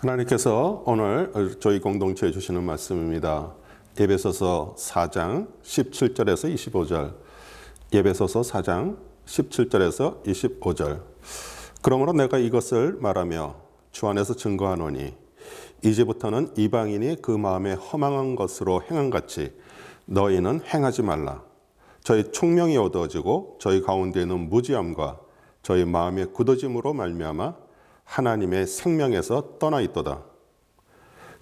하나님께서 오늘 저희 공동체에 주시는 말씀입니다. 예배소서 4장 17절에서 25절. 예배소서 4장 17절에서 25절. 그러므로 내가 이것을 말하며 주 안에서 증거하노니 이제부터는 이방인이 그 마음에 허망한 것으로 행한 같이 너희는 행하지 말라. 저희 총명이 어두워지고 저희 가운데 있는 무지함과 저희 마음의 굳어짐으로 말미암아 하나님의 생명에서 떠나 있도다.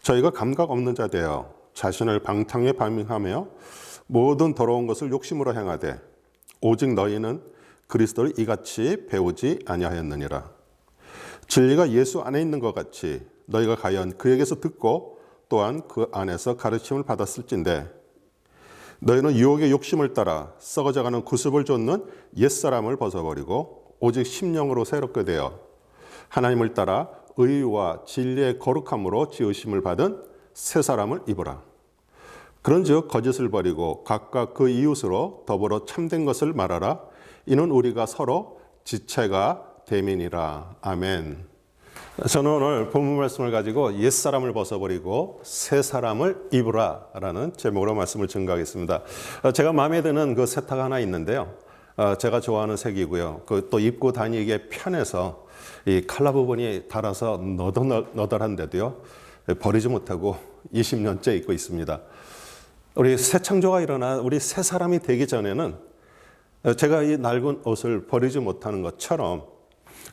저희가 감각 없는 자 되어 자신을 방탕에 반민하며 모든 더러운 것을 욕심으로 행하되 오직 너희는 그리스도를 이같이 배우지 아니하였느니라. 진리가 예수 안에 있는 것 같이 너희가 과연 그에게서 듣고 또한 그 안에서 가르침을 받았을진데 너희는 유혹의 욕심을 따라 썩어져가는 구습을 쫓는 옛사람을 벗어버리고 오직 심령으로 새롭게 되어 하나님을 따라 의와 진리의 거룩함으로 지으심을 받은 새 사람을 입으라. 그런즉 거짓을 버리고 각각 그 이웃으로 더불어 참된 것을 말하라. 이는 우리가 서로 지체가 대민이라. 아멘. 저는 오늘 본문 말씀을 가지고 옛 사람을 벗어버리고 새 사람을 입으라라는 제목으로 말씀을 증거하겠습니다. 제가 마음에 드는 그 세탁 하나 있는데요. 어, 제가 좋아하는 색이고요. 그또 입고 다니기에 편해서 이 칼라 부분이 달아서 너덜너덜한데도요. 버리지 못하고 20년째 입고 있습니다. 우리 새 창조가 일어나 우리 새 사람이 되기 전에는 제가 이 낡은 옷을 버리지 못하는 것처럼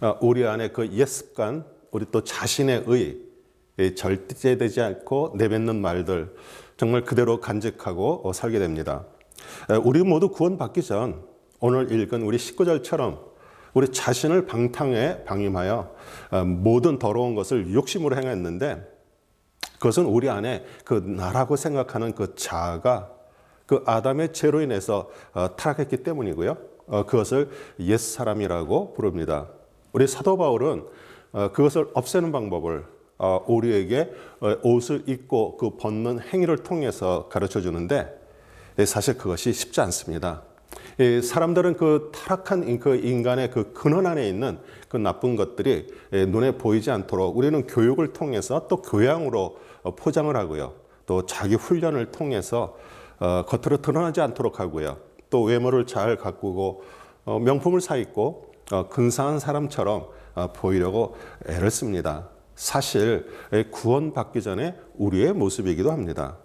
어, 우리 안에 그 옛 습관, 우리 또 자신의 의, 절제되지 않고 내뱉는 말들 정말 그대로 간직하고 어, 살게 됩니다. 우리 모두 구원받기 전 오늘 읽은 우리 19절처럼 우리 자신을 방탕에 방임하여 어, 모든 더러운 것을 욕심으로 행했는데 그것은 우리 안에 그 나라고 생각하는 그 자아가 그 아담의 죄로 인해서 어, 타락했기 때문이고요. 어, 그것을 옛 사람이라고 부릅니다. 우리 사도 바울은 그것을 없애는 방법을 우리에게 옷을 입고 그 벗는 행위를 통해서 가르쳐 주는데 사실 그것이 쉽지 않습니다. 사람들은 그 타락한 그 인간의 그 근원 안에 있는 그 나쁜 것들이 눈에 보이지 않도록 우리는 교육을 통해서 또 교양으로 포장을 하고요. 또 자기 훈련을 통해서 어, 겉으로 드러나지 않도록 하고요. 또 외모를 잘 가꾸고 어, 명품을 사 입고 어, 근사한 사람처럼 보이려고 애를 씁니다. 사실 구원받기 전에 우리의 모습이기도 합니다.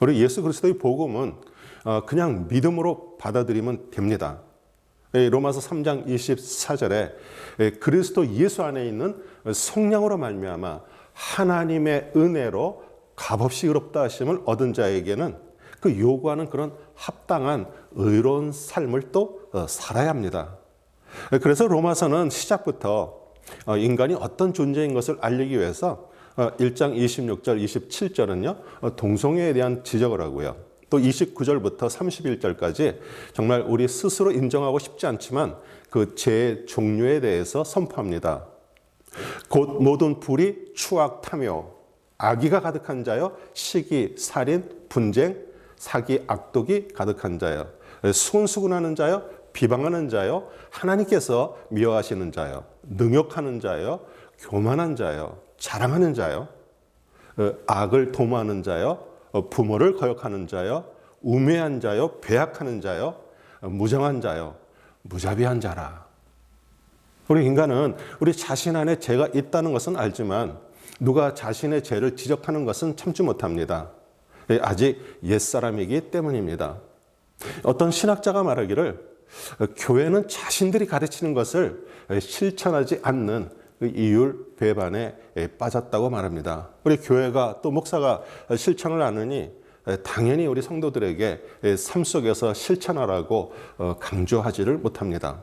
우리 예수 그리스도의 복음은 어, 그냥 믿음으로 받아들이면 됩니다. 로마서 3장 24절에 그리스도 예수 안에 있는 성령으로 말미암아 하나님의 은혜로 값없이 의롭다 하심을 얻은 자에게는 그 요구하는 그런 합당한 의로운 삶을 또 어, 살아야 합니다. 그래서 로마서는 시작부터 어, 인간이 어떤 존재인 것을 알리기 위해서 1장 26절, 27절은요, 동성애에 대한 지적을 하고요. 또 29절부터 31절까지 정말 우리 스스로 인정하고 싶지 않지만 그 죄의 종류에 대해서 선포합니다. 곧 모든 불이 추악 탐욕, 악의가 가득한 자여 시기, 살인, 분쟁, 사기, 악독이 가득한 자여 수군수군하는 자여 비방하는 자여 하나님께서 미워하시는 자여 능욕하는 자여 교만한 자여 자랑하는 자여 어, 악을 도모하는 자여 어, 부모를 거역하는 자여, 우매한 자여, 배약하는 자여, 어, 무정한 자여, 무자비한 자라. 우리 인간은 우리 자신 안에 죄가 있다는 것은 알지만 누가 자신의 죄를 지적하는 것은 참지 못합니다. 예, 아직 옛사람이기 때문입니다. 어떤 신학자가 말하기를 어, 교회는 자신들이 가르치는 것을 실천하지 않는 그 이율 배반에 빠졌다고 말합니다. 우리 교회가 또 목사가 실천을 하느니 당연히 우리 성도들에게 삶 속에서 실천하라고 어, 강조하지를 못합니다.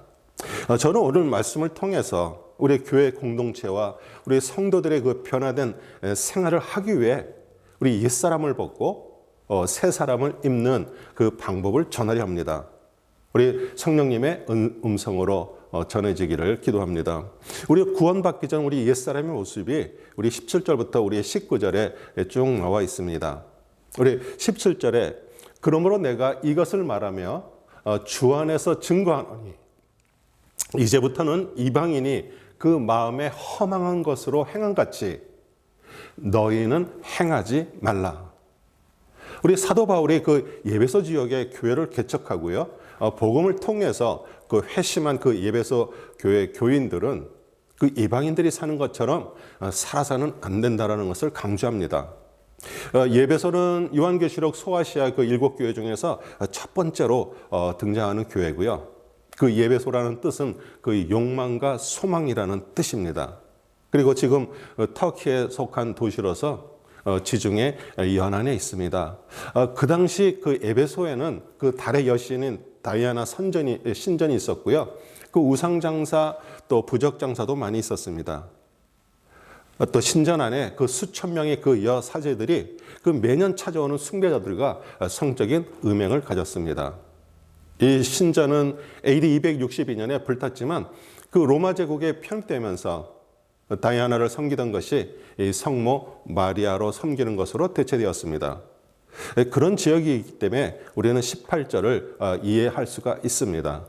어, 저는 오늘 말씀을 통해서 우리 교회 공동체와 우리 성도들의 그 변화된 생활을 하기 위해 우리 옛사람을 벗고 어, 새 사람을 입는 그 방법을 전하려 합니다. 우리 성령님의 음성으로 어, 전해지기를 기도합니다. 우리 구원받기 전 우리 옛사람의 모습이 우리 17절부터 우리 19절에 쭉 나와 있습니다. 우리 17절에 그러므로 내가 이것을 말하며 어, 주 안에서 증거하노니 이제부터는 이방인이 그 마음에 허망한 것으로 행한 같이 너희는 행하지 말라. 우리 사도 바울이 그 예배소 지역에 교회를 개척하고요. 어, 복음을 통해서 그 회심한 그 예배소 교회 교인들은 그 이방인들이 사는 것처럼 어, 살아서는 안 된다라는 것을 강조합니다. 어, 예배소는 요한계시록 소아시아 그 일곱 교회 중에서 첫 번째로 어, 등장하는 교회고요. 그 예배소라는 뜻은 그 욕망과 소망이라는 뜻입니다. 그리고 지금 어, 터키에 속한 도시로서 어, 지중해 연안에 있습니다. 어, 그 당시 그 에베소에는 그 달의 여신인 다이아나 선전이 신전이 있었고요. 그 우상 장사 또 부적 장사도 많이 있었습니다. 어, 또 신전 안에 그 수천 명의 그 여 사제들이 그 매년 찾아오는 숭배자들과 성적인 음행을 가졌습니다. 이 신전은 AD 262년에 불탔지만 그 로마 제국에 편입되면서 다이아나를 섬기던 것이 이 성모 마리아로 섬기는 것으로 대체되었습니다. 그런 지역이기 때문에 우리는 18절을 이해할 수가 있습니다.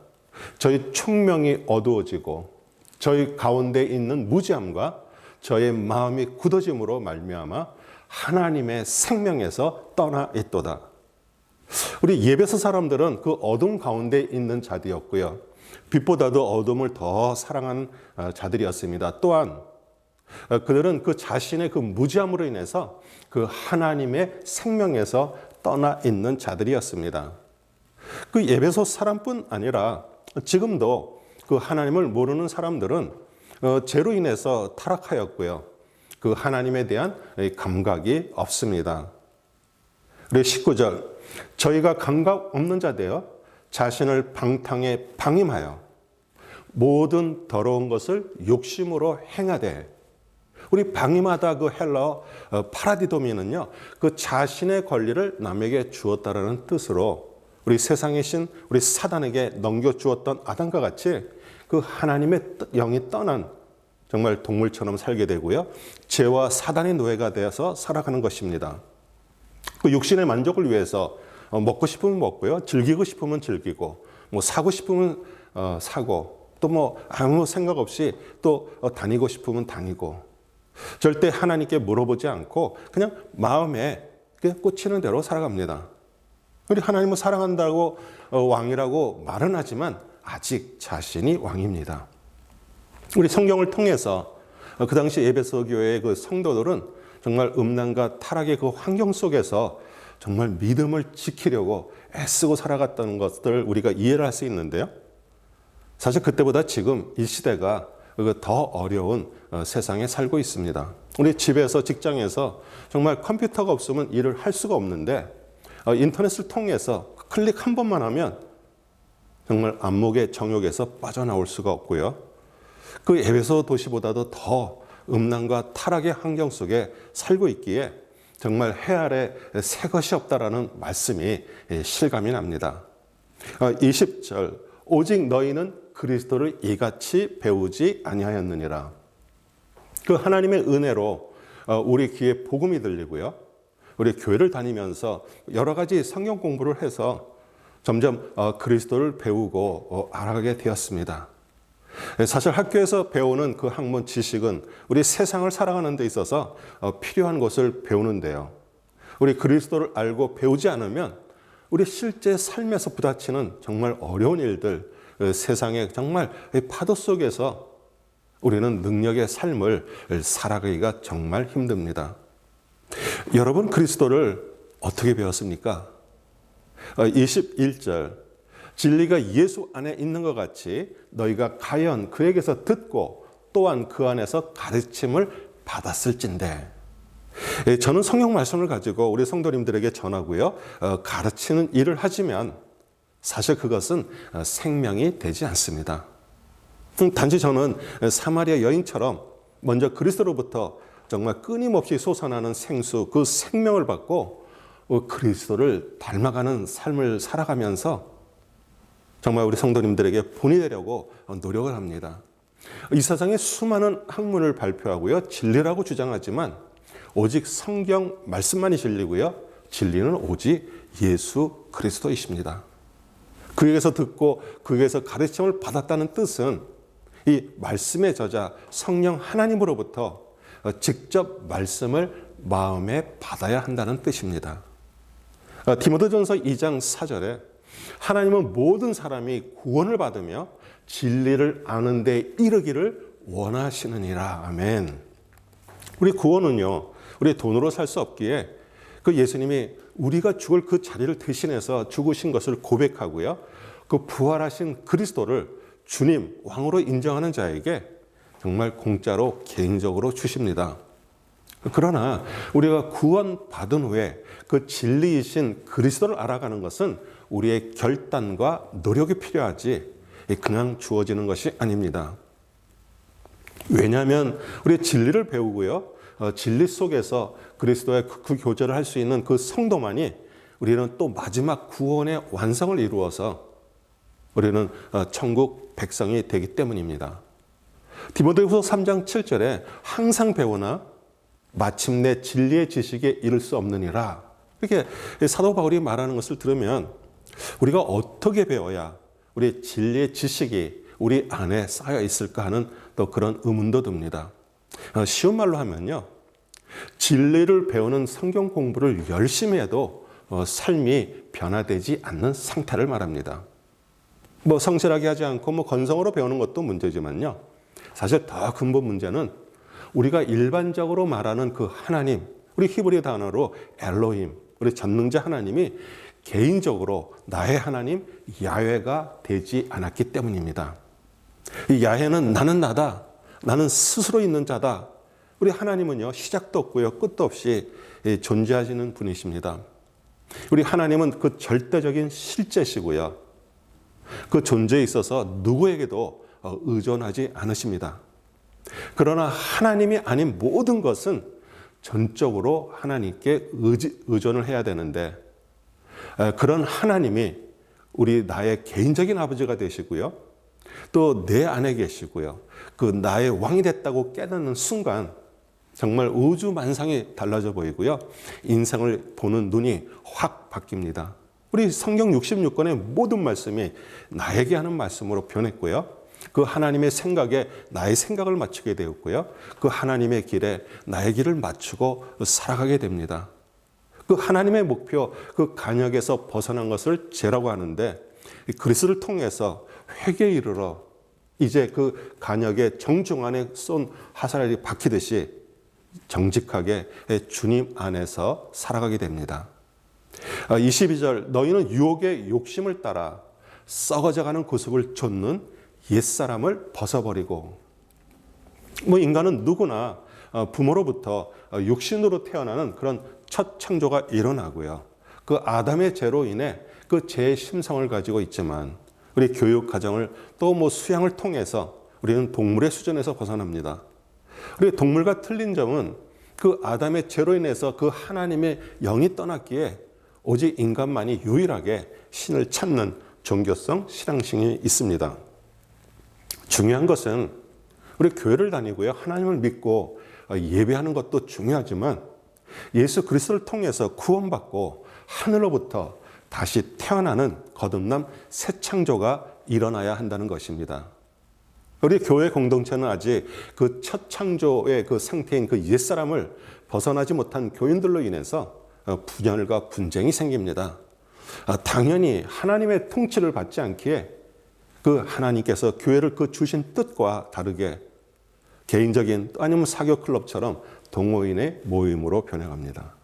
저희 총명이 어두워지고 저희 가운데 있는 무지함과 저의 마음이 굳어짐으로 말미암아 하나님의 생명에서 떠나 있도다. 우리 예배소 사람들은 그 어둠 가운데 있는 자들이었고요. 빛보다도 어둠을 더 사랑하는 자들이었습니다. 또한 어, 그들은 그 자신의 그 무지함으로 인해서 그 하나님의 생명에서 떠나 있는 자들이었습니다. 그 예배소 사람뿐 아니라 지금도 그 하나님을 모르는 사람들은 어, 죄로 인해서 타락하였고요. 그 하나님에 대한 감각이 없습니다. 그리고 19절 저희가 감각 없는 자 되어 자신을 방탕에 방임하여 모든 더러운 것을 욕심으로 행하되 우리 방임하다 그 헬러 어, 파라디도미는요, 그 자신의 권리를 남에게 주었다라는 뜻으로 우리 세상의 신, 우리 사단에게 넘겨 주었던 아담과 같이 그 하나님의 영이 떠난 정말 동물처럼 살게 되고요. 죄와 사단의 노예가 되어서 살아가는 것입니다. 그 육신의 만족을 위해서 어, 먹고 싶으면 먹고요. 즐기고 싶으면 즐기고, 뭐 사고 싶으면 어, 사고, 또 뭐 아무 생각 없이 또 다니고 싶으면 다니고, 절대 하나님께 물어보지 않고 그냥 마음에 꽂히는 대로 살아갑니다. 우리 하나님을 사랑한다고 어, 왕이라고 말은 하지만 아직 자신이 왕입니다. 우리 성경을 통해서 어, 그 당시 예배소 교회의 그 성도들은 정말 음란과 타락의 그 환경 속에서 정말 믿음을 지키려고 애쓰고 살아갔다는 것들 우리가 이해를 할 수 있는데요. 사실 그때보다 지금 이 시대가 더 어려운 어, 세상에 살고 있습니다. 우리 집에서 직장에서 정말 컴퓨터가 없으면 일을 할 수가 없는데 어, 인터넷을 통해서 클릭 한 번만 하면 정말 안목의 정욕에서 빠져나올 수가 없고요. 그 에베소 도시보다도 더 음란과 타락의 환경 속에 살고 있기에 정말 해 아래 새 것이 없다라는 말씀이 예, 실감이 납니다. 20절 어, 오직 너희는 그리스도를 이같이 배우지 아니하였느니라. 그 하나님의 은혜로 어, 우리 귀에 복음이 들리고요. 우리 교회를 다니면서 여러 가지 성경 공부를 해서 점점 어, 그리스도를 배우고 어, 알아가게 되었습니다. 사실 학교에서 배우는 그 학문 지식은 우리 세상을 살아가는 데 있어서 필요한 것을 배우는데요. 우리 그리스도를 알고 배우지 않으면 우리 실제 삶에서 부딪히는 정말 어려운 일들, 그 세상의 정말 파도 속에서 우리는 능력의 삶을 살아가기가 정말 힘듭니다. 여러분 그리스도를 어떻게 배웠습니까? 21절 진리가 예수 안에 있는 것 같이 너희가 가연 그에게서 듣고 또한 그 안에서 가르침을 받았을진데 예, 저는 성경 말씀을 가지고 우리 성도님들에게 전하고요 어, 가르치는 일을 하지만 사실 그것은 어, 생명이 되지 않습니다. 음, 단지 저는 사마리아 여인처럼 먼저 그리스도로부터 정말 끊임없이 솟아나는 생수, 그 생명을 받고 어, 그리스도를 닮아가는 삶을 살아가면서 정말 우리 성도님들에게 본이 되려고 노력을 합니다. 이 세상에 수많은 학문을 발표하고요. 진리라고 주장하지만 오직 성경 말씀만이 진리고요. 진리는 오직 예수 그리스도이십니다. 그에게서 듣고 그에게서 가르침을 받았다는 뜻은 이 말씀의 저자 성령 하나님으로부터 어, 직접 말씀을 마음에 받아야 한다는 뜻입니다. 어, 디모데전서 2장 4절에 하나님은 모든 사람이 구원을 받으며 진리를 아는 데 이르기를 원하시느니라. 아멘. 우리 구원은요. 우리 돈으로 살 수 없기에 그 예수님이 우리가 죽을 그 자리를 대신해서 죽으신 것을 고백하고요. 그 부활하신 그리스도를 주님 왕으로 인정하는 자에게 정말 공짜로 개인적으로 주십니다. 그러나 우리가 구원받은 후에 그 진리이신 그리스도를 알아가는 것은 우리의 결단과 노력이 필요하지 그냥 주어지는 것이 아닙니다. 왜냐하면 우리 진리를 배우고요. 어, 진리 속에서 그리스도의 그, 그 교제를 할 수 있는 그 성도만이 우리는 또 마지막 구원의 완성을 이루어서 우리는 어, 천국 백성이 되기 때문입니다. 디모데후서 3장 7절에 항상 배우나 마침내 진리의 지식에 이를 수 없느니라. 이렇게 사도 바울이 말하는 것을 들으면 우리가 어떻게 배워야 우리 진리의 지식이 우리 안에 쌓여 있을까 하는 또 그런 의문도 듭니다. 어, 쉬운 말로 하면요. 진리를 배우는 성경 공부를 열심히 해도 어, 삶이 변화되지 않는 상태를 말합니다. 뭐 성실하게 하지 않고 뭐 건성으로 배우는 것도 문제지만요. 사실 더 근본 문제는 우리가 일반적으로 말하는 그 하나님, 우리 히브리 단어로 엘로힘, 우리 전능자 하나님이 개인적으로 나의 하나님 야훼가 되지 않았기 때문입니다. 이 야훼는 나는 나다. 나는 스스로 있는 자다. 우리 하나님은요, 시작도 없고요, 끝도 없이 존재하시는 분이십니다. 우리 하나님은 그 절대적인 실제시고요. 그 존재에 있어서 누구에게도 어, 의존하지 않으십니다. 그러나 하나님이 아닌 모든 것은 전적으로 하나님께 의지, 의존을 해야 되는데 그런 하나님이 우리 나의 개인적인 아버지가 되시고요. 또 내 안에 계시고요. 그 나의 왕이 됐다고 깨닫는 순간 정말 우주 만상이 달라져 보이고요. 인생을 보는 눈이 확 바뀝니다. 우리 성경 66권의 모든 말씀이 나에게 하는 말씀으로 변했고요. 그 하나님의 생각에 나의 생각을 맞추게 되었고요. 그 하나님의 길에 나의 길을 맞추고 살아가게 됩니다. 그 하나님의 목표, 그 간역에서 벗어난 것을 죄라고 하는데 그리스를 통해서 회개에 이르러 이제 그 간역의 정중 안에 쏜 화살이 박히듯이 정직하게 주님 안에서 살아가게 됩니다. 22절 너희는 유혹의 욕심을 따라 썩어져가는 구습을 좇는 옛사람을 벗어버리고 뭐 인간은 누구나 어, 부모로부터 어, 육신으로 태어나는 그런 첫 창조가 일어나고요. 그 아담의 죄로 인해 그 죄의 심성을 가지고 있지만 우리 교육 과정을 또 뭐 수양을 통해서 우리는 동물의 수준에서 벗어납니다. 우리 동물과 틀린 점은 그 아담의 죄로 인해서 그 하나님의 영이 떠났기에 오직 인간만이 유일하게 신을 찾는 종교성 신앙심이 있습니다. 중요한 것은 우리 교회를 다니고요. 하나님을 믿고 예배하는 것도 중요하지만 예수 그리스도를 통해서 구원받고 하늘로부터 다시 태어나는 거듭남 새 창조가 일어나야 한다는 것입니다. 우리 교회 공동체는 아직 그 첫 창조의 그 상태인 그 옛사람을 벗어나지 못한 교인들로 인해서 분열과 분쟁이 생깁니다. 아, 당연히 하나님의 통치를 받지 않기에 그 하나님께서 교회를 그 주신 뜻과 다르게 개인적인 아니면 사교 클럽처럼 동호인의 모임으로 변해갑니다.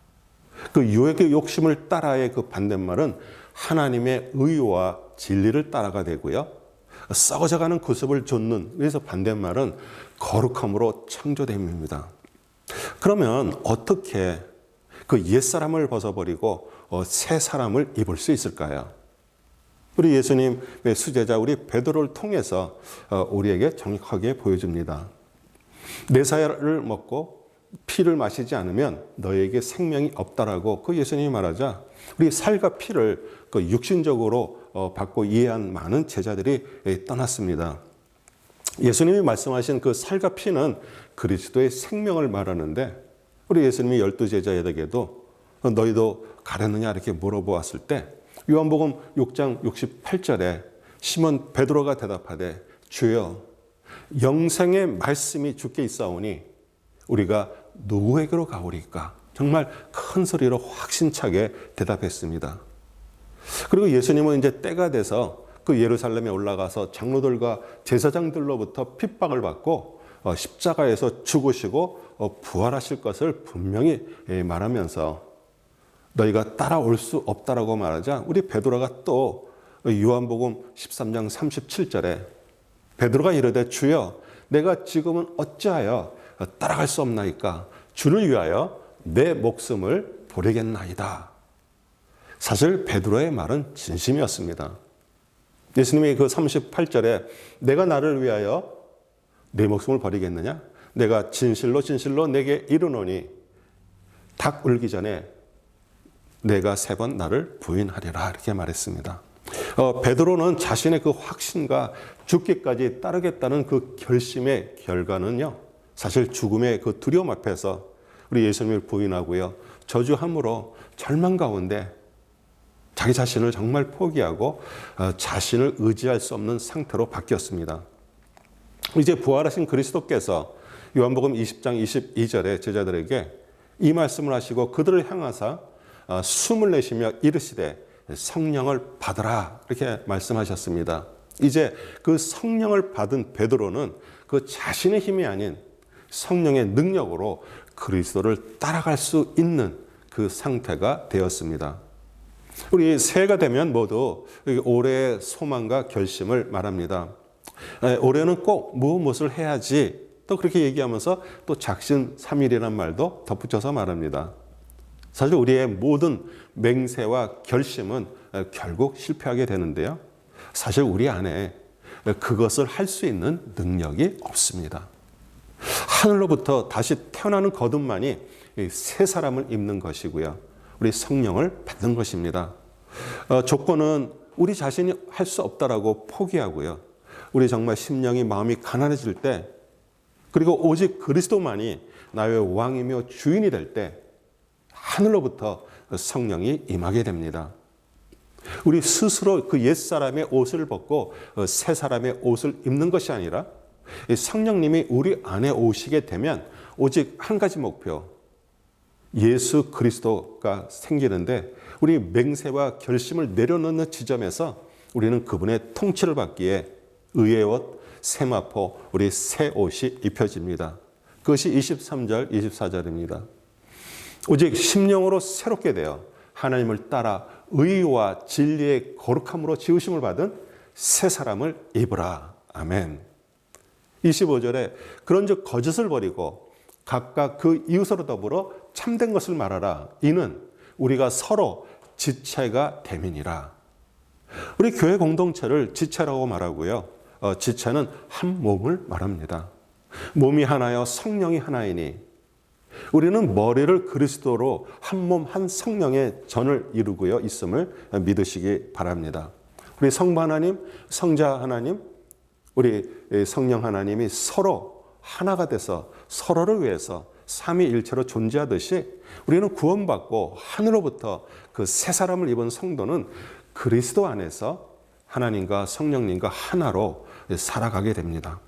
그 유혹의 욕심을 따라의 그 반대말은 하나님의 의와 진리를 따라가 되고요. 썩어져가는 구습을 좇는 그래서 반대말은 거룩함으로 창조됨입니다. 그러면 어떻게 그 옛사람을 벗어버리고 어, 새 사람을 입을 수 있을까요? 우리 예수님의 수제자 우리 베드로를 통해서 어, 우리에게 정확하게 보여줍니다. 내 사야를 먹고 피를 마시지 않으면 너에게 생명이 없다라고 그 예수님이 말하자 우리 살과 피를 그 육신적으로 어, 받고 이해한 많은 제자들이 떠났습니다. 예수님이 말씀하신 그 살과 피는 그리스도의 생명을 말하는데 우리 예수님이 열두 제자에게도 너희도 가렸느냐 이렇게 물어보았을 때 요한복음 6장 68절에 시몬 베드로가 대답하되 주여 영생의 말씀이 주께 있사오니 우리가 누구에게로 가오리까? 정말 큰 소리로 확신차게 대답했습니다. 그리고 예수님은 이제 때가 돼서 그 예루살렘에 올라가서 장로들과 제사장들로부터 핍박을 받고 어, 십자가에서 죽으시고 어, 부활하실 것을 분명히 예, 말하면서 너희가 따라올 수 없다라고 말하자 우리 베드로가 또 요한복음 13장 37절에 베드로가 이르되 주여 내가 지금은 어찌하여 따라갈 수 없나이까 주를 위하여 내 목숨을 버리겠나이다. 사실 베드로의 말은 진심이었습니다. 예수님이 그 38절에 내가 나를 위하여 내 목숨을 버리겠느냐? 내가 진실로 진실로 내게 이르노니 닭 울기 전에 내가 세 번 나를 부인하리라 이렇게 말했습니다. 어, 베드로는 자신의 그 확신과 죽기까지 따르겠다는 그 결심의 결과는요. 사실 죽음의 그 두려움 앞에서 우리 예수님을 부인하고요. 저주함으로 절망 가운데 자기 자신을 정말 포기하고 어, 자신을 의지할 수 없는 상태로 바뀌었습니다. 이제 부활하신 그리스도께서 요한복음 20장 22절에 제자들에게 이 말씀을 하시고 그들을 향하사 어, 숨을 내쉬며 이르시되 성령을 받으라 이렇게 말씀하셨습니다. 이제 그 성령을 받은 베드로는 그 자신의 힘이 아닌 성령의 능력으로 그리스도를 따라갈 수 있는 그 상태가 되었습니다. 우리 새해가 되면 모두 올해의 소망과 결심을 말합니다. 올해는 꼭 무엇 무엇을 해야지 또 그렇게 얘기하면서 또 작심 삼일이란 말도 덧붙여서 말합니다. 사실 우리의 모든 맹세와 결심은 결국 실패하게 되는데요. 사실 우리 안에 그것을 할 수 있는 능력이 없습니다. 하늘로부터 다시 태어나는 거듭만이 새 사람을 입는 것이고요. 우리 성령을 받는 것입니다. 어, 조건은 우리 자신이 할 수 없다라고 포기하고요. 우리 정말 심령이 마음이 가난해질 때 그리고 오직 그리스도만이 나의 왕이며 주인이 될 때 하늘로부터 성령이 임하게 됩니다. 우리 스스로 그 옛사람의 옷을 벗고 어, 새 사람의 옷을 입는 것이 아니라 성령님이 우리 안에 오시게 되면 오직 한 가지 목표, 예수 그리스도가 생기는데 우리 맹세와 결심을 내려놓는 지점에서 우리는 그분의 통치를 받기에 의의 옷, 세마포, 우리 새 옷이 입혀집니다. 그것이 23절, 24절입니다. 오직 심령으로 새롭게 되어 하나님을 따라 의와 진리의 거룩함으로 지으심을 받은 새 사람을 입으라. 아멘. 25절에 그런즉 거짓을 버리고 각각 그 이웃으로 더불어 참된 것을 말하라. 이는 우리가 서로 지체가 됨이니라. 우리 교회 공동체를 지체라고 말하고요. 어, 지체는 한 몸을 말합니다. 몸이 하나여 성령이 하나이니 우리는 머리를 그리스도로 한 몸 한 성령의 전을 이루고요 있음을 믿으시기 바랍니다. 우리 성부 하나님, 성자 하나님, 우리 성령 하나님이 서로 하나가 돼서 서로를 위해서 삼위일체로 존재하듯이 우리는 구원받고 하늘로부터 그 새 사람을 입은 성도는 그리스도 안에서 하나님과 성령님과 하나로 살아가게 됩니다.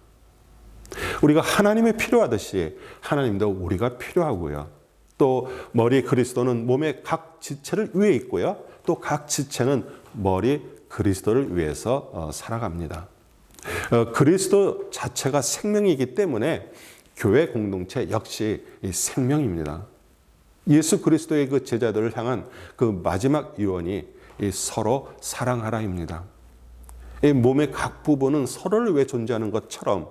우리가 하나님이 필요하듯이 하나님도 우리가 필요하고요. 또 머리 그리스도는 몸의 각 지체를 위해 있고요. 또 각 지체는 머리 그리스도를 위해서 어, 살아갑니다. 어, 그리스도 자체가 생명이기 때문에 교회 공동체 역시 생명입니다. 예수 그리스도의 그 제자들을 향한 그 마지막 유언이 서로 사랑하라입니다. 몸의 각 부분은 서로를 위해 존재하는 것처럼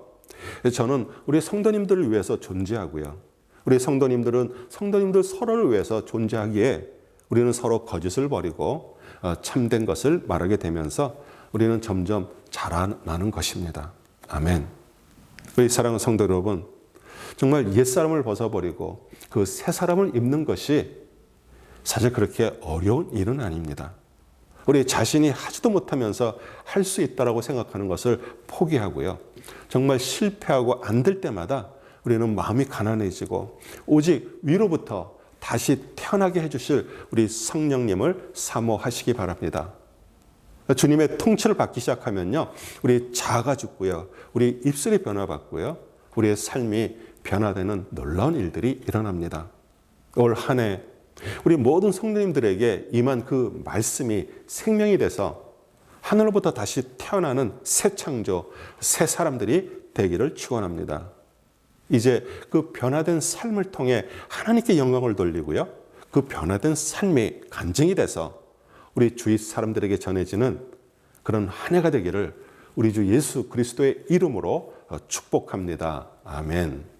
저는 우리 성도님들을 위해서 존재하고요. 우리 성도님들은 성도님들 서로를 위해서 존재하기에 우리는 서로 거짓을 버리고 어, 참된 것을 말하게 되면서 우리는 점점 자라나는 것입니다. 아멘. 우리 사랑하는 성도 여러분, 정말 옛사람을 벗어버리고 그 새 사람을 입는 것이 사실 그렇게 어려운 일은 아닙니다. 우리 자신이 하지도 못하면서 할 수 있다라고 생각하는 것을 포기하고요. 정말 실패하고 안 될 때마다 우리는 마음이 가난해지고 오직 위로부터 다시 태어나게 해주실 우리 성령님을 사모하시기 바랍니다. 주님의 통치를 받기 시작하면요. 우리 자아가 죽고요. 우리 입술이 변화받고요. 우리의 삶이 변화되는 놀라운 일들이 일어납니다. 올 한 해 우리 모든 성도님들에게 임한 그 말씀이 생명이 돼서 하늘로부터 다시 태어나는 새 창조, 새 사람들이 되기를 축원합니다. 이제 그 변화된 삶을 통해 하나님께 영광을 돌리고요. 그 변화된 삶이 간증이 돼서 우리 주위 사람들에게 전해지는 그런 한 해가 되기를 우리 주 예수 그리스도의 이름으로 축복합니다. 아멘.